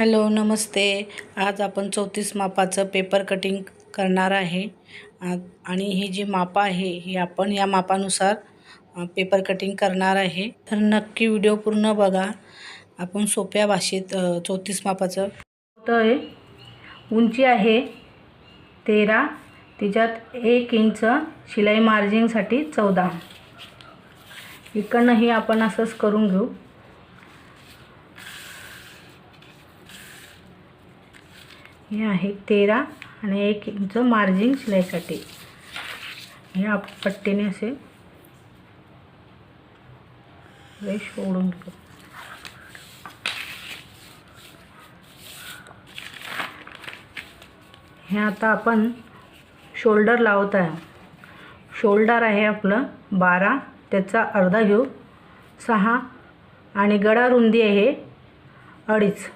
Hello नमस्ते. आज आपण चौतीस मापाचं पेपर कटिंग करणार आहे. आणि ही जी मापं आहे ही आपण या मापानुसार पेपर कटिंग करणार आहे. तर नक्की व्हिडिओ पूर्ण बघा. आपण सोप्या भाषेत चौतीस मापाचं. तर आहे उंची आहे तेरा तिच्यात एक इंच शिलाई मार्जिंगसाठी चौदा. इकडनंही आपण असंच करून घेऊ. हे आहे तेरा आणि एक इंच मार्जिन शिलाईसाठी हे आप पट्टीने असे रेश ओढून घेऊ हे आता आपण शोल्डर लावत आहे. शोल्डर आहे आपलं बारा त्याचा अर्धा घेऊ सहा आणि गडा रुंदी आहे अडीच.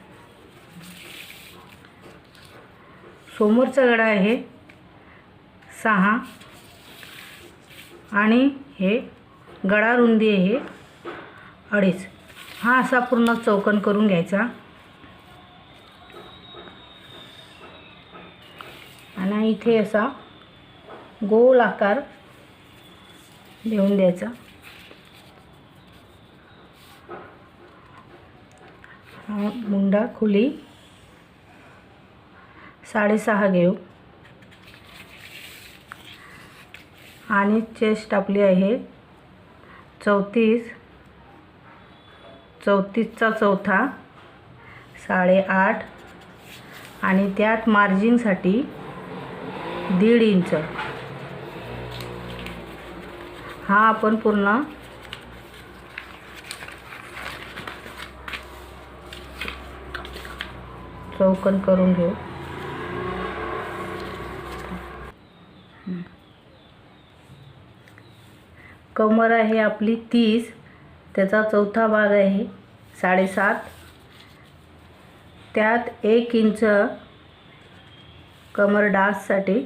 समोरचा गळा आहे सहा. आणि हे गळा रुंदी आहे अडीच. हा असा पूर्ण चौकन करून घ्यायचा. आणि इथे असा गोल आकार देऊन द्यायचा. मुंडा खुली साडेसहा घेऊ. आणि चेस्ट आपली आहे चौतीस. चौतीसचा चौथा. साडेआठ. आणि त्यात मार्जिंगसाठी दीड इंच. हा आपण पूर्ण चौकन करून घेऊ. कमर आहे आपली तीस त्याचा चौथा भाग आहे साडेसात. त्यात एक इंच कमर डाससाठी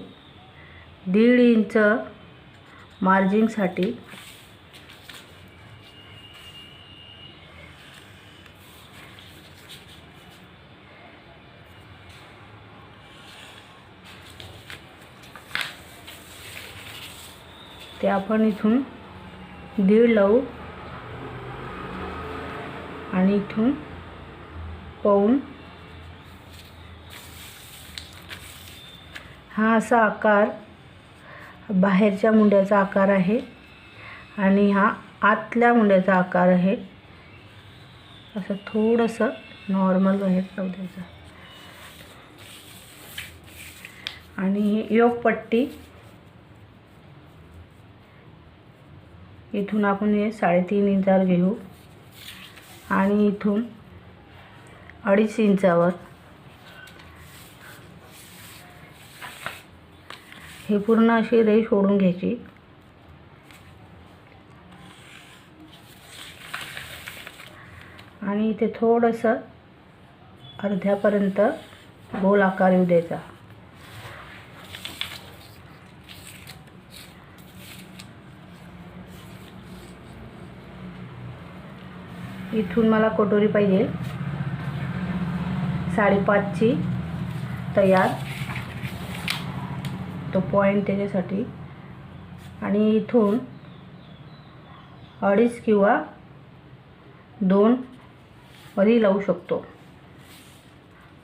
दीड इंच मार्जिंगसाठी ते आपण इथून दीड लावू आणि इथून पाऊन. हा असा आकार बाहेरच्या मुंड्याचा आकार आहे. आणि हा आतल्या मुंड्याचा आकार आहे. असं थोडंसं नॉर्मल बाहेर जाऊ द्यायचं. आणि योगपट्टी इथून आपण हे साडेतीन इंचावर घेऊ. आणि इथून अडीच इंचावर. हे पूर्ण अशी रेष ओढून घ्यायची. आणि इथे थोडंसं अर्ध्यापर्यंत गोल आकार येऊ द्यायचा. इथून मला कटोरी पाहिजे. साडेपाचची तयार. तो पॉईंट त्याच्यासाठी. आणि इथून अडीच किंवा दोन वरी लावू शकतो.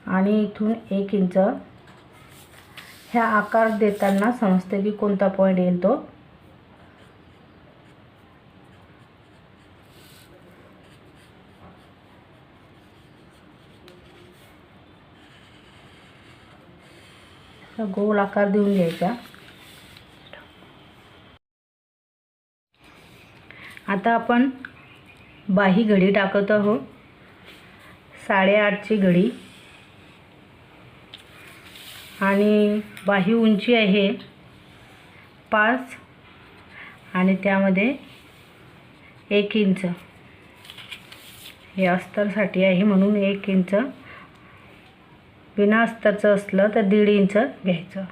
आणि इथून एक इंच. ह्या आकार देताना समजते की कोणता पॉईंट येईल तो. असा गोल आकार देऊन घ्यायचा. आता आपण बाही घडी टाकत आहोत. साडेआठची घडी. आणि बाही उंची आहे पाच आणि त्यामध्ये एक इंच. हे अस्तरसाठी आहे म्हणून एक इंच विनास्ताचं असलं तर दीड इंच घ्यायचं.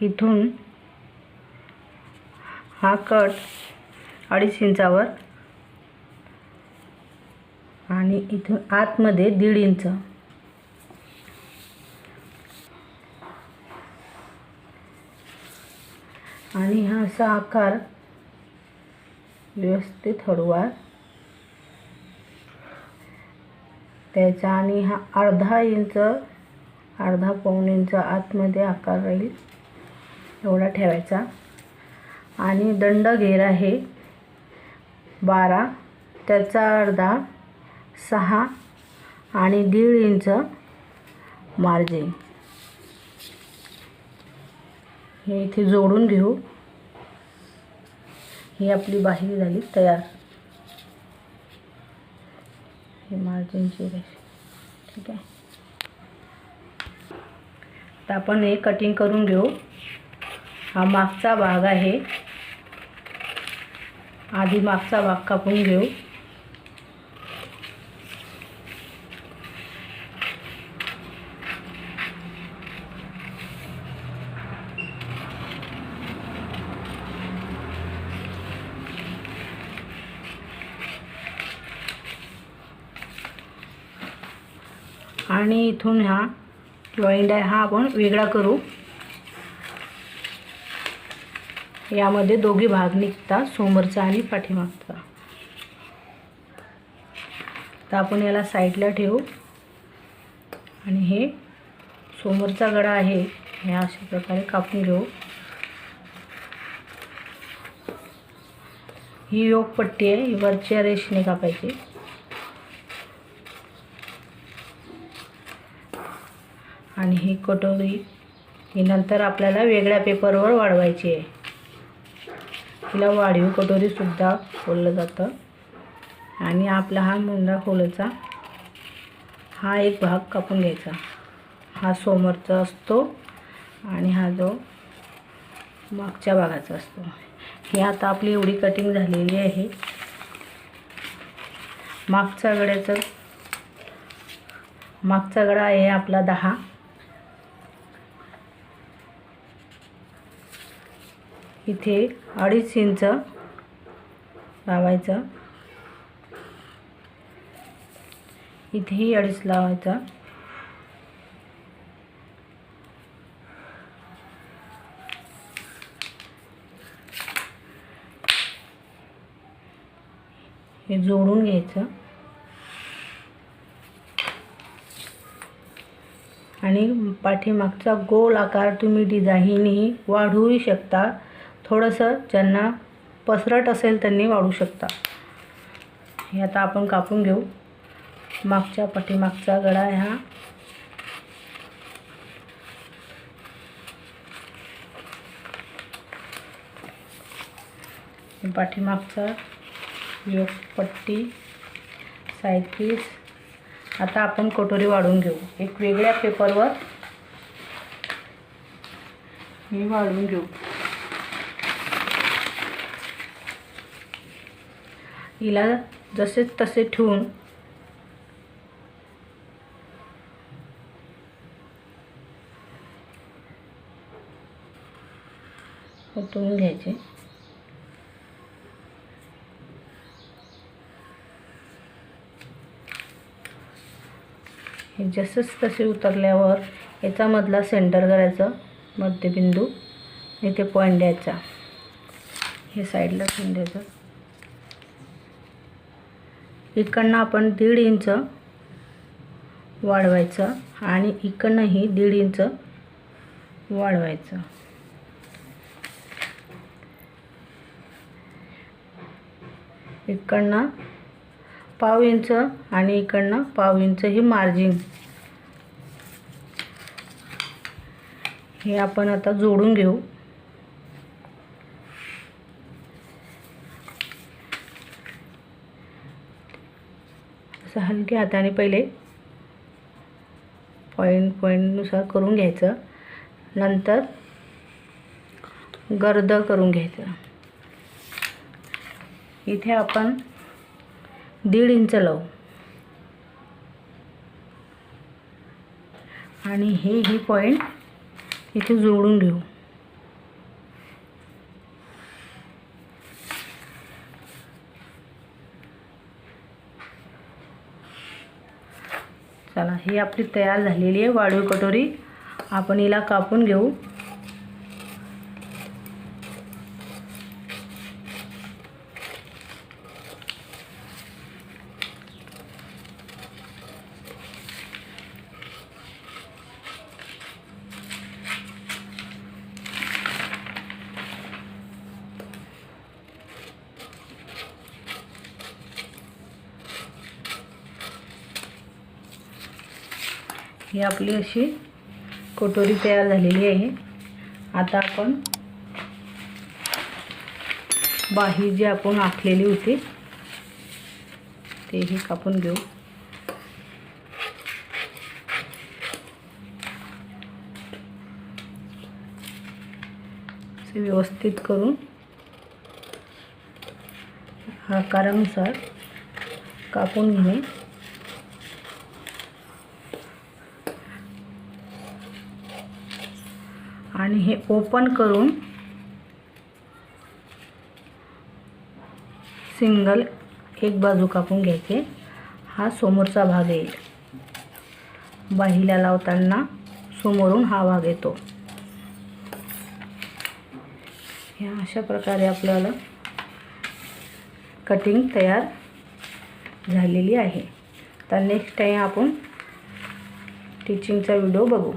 इथून हा कट अडीच इंचावर आणि इथून आतमध्ये दीड इंच. आणि हा असा आकार व्यवस्थित हळूवार त्याचा आणि हा अर्धा इंच अर्धा पाऊण इंच आतमध्ये आकार राहील. एवढा ठेवायचा. आणि दंड घेर आहे. बारा त्याचा अर्धा सहा आणि दीड इंच मार्जिन. हे इथे जोडून घेऊ. ही आपली बाही झाली तयार. हे मार्जिनची रेष. ठीक आहे? तर आपण हे कटिंग करून घेऊ. हा मागचा भाग आहे. आधी मागचा भाग कापून घेऊ. आणि इथून हा किंवा इंडा हा आपण वेगळा करू. यामध्ये दोघे भाग निघतात समोरचा आणि पाठीमागचा. तर आपण याला साईडला ठेवू. आणि हे समोरचा गडा आहे हे अशा प्रकारे कापून घेऊ. ही योग पट्टी आहे ही वरच्या रेषेने कापायची. आणि ही कटोरी ही नंतर आपल्याला वेगळ्या पेपरवर वाढवायची आहे. तिला वाढीव कटोरीसुद्धा खोललं जातं. आणि आपला हा मुंडा खोलचा हा एक भाग कापून घ्यायचा. हा समोरचा असतो आणि हा जो मागच्या भागाचा असतो. ही आता आपली एवढी कटिंग झालेली आहे. मागचा गड्याचं मागचा गडा आहे आपला दहा. इथे अडीच इंच लावायचं. इथेही अडीच लावायचा. हे जोडून घ्यायचं. आणि पाठीमागचा गोल आकार तुम्ही डिझाईनही वाढवूही शकता. थोडंसं ज्यांना पसरट असेल त्यांनी वाढू शकता. हे आता आपण कापून घेऊ. मागच्या पाठीमागचा गळा ह्या हा. पाठीमागचा योग पट्टी साईड पीस आता आपण कटोरी वाढून घेऊ. एक वेगळ्या पेपरवर मी वाढून घेऊ. हिला जसे तसे ठेवून ओतून घ्यायचे. हे जसेच तसे उतरल्यावर याच्यामधला सेंटर करायचं मध्यबिंदू इथे पॉईंट द्यायचा. हे साईडला ठेवून द्यायचं. इकडनं आपण दीड इंच वाढवायचं आणि इकडनंही दीड इंच वाढवायचं. इकडनं पाव इंच आणि इकडनं पाव इंच ही मार्जिन. हे आपण आता जोडून घेऊ. असं हलक्या हाताने पहिले पॉईंट पॉईंटनुसार करून घ्यायचं. नंतर गर्द करून घ्यायचं. इथे आपण दीड इंच लावू. आणि हे ही पॉईंट इथे जोडून घेऊ. ही आपली तयार झालेली आहे वाळू कटोरी. आपण हिला कापून घेऊ. ही आपली अशी कटोरी तयार झालेली आहे. आता आपण बाही जी आपण आखलेली होती तेही कापून घेऊ. व्यवस्थित करून आकारानुसार कापून घेणे. आणि हे ओपन करून सिंगल एक बाजू कापून घ्यायचे. हा समोरचा भाग येईल. बाहीला लावताना समोरून हा भाग येतो. ह्या अशा प्रकारे आपल्याला कटिंग तयार झालेली आहे. तर नेक्स्ट टाईम आपण टीचिंगचा व्हिडिओ बघू.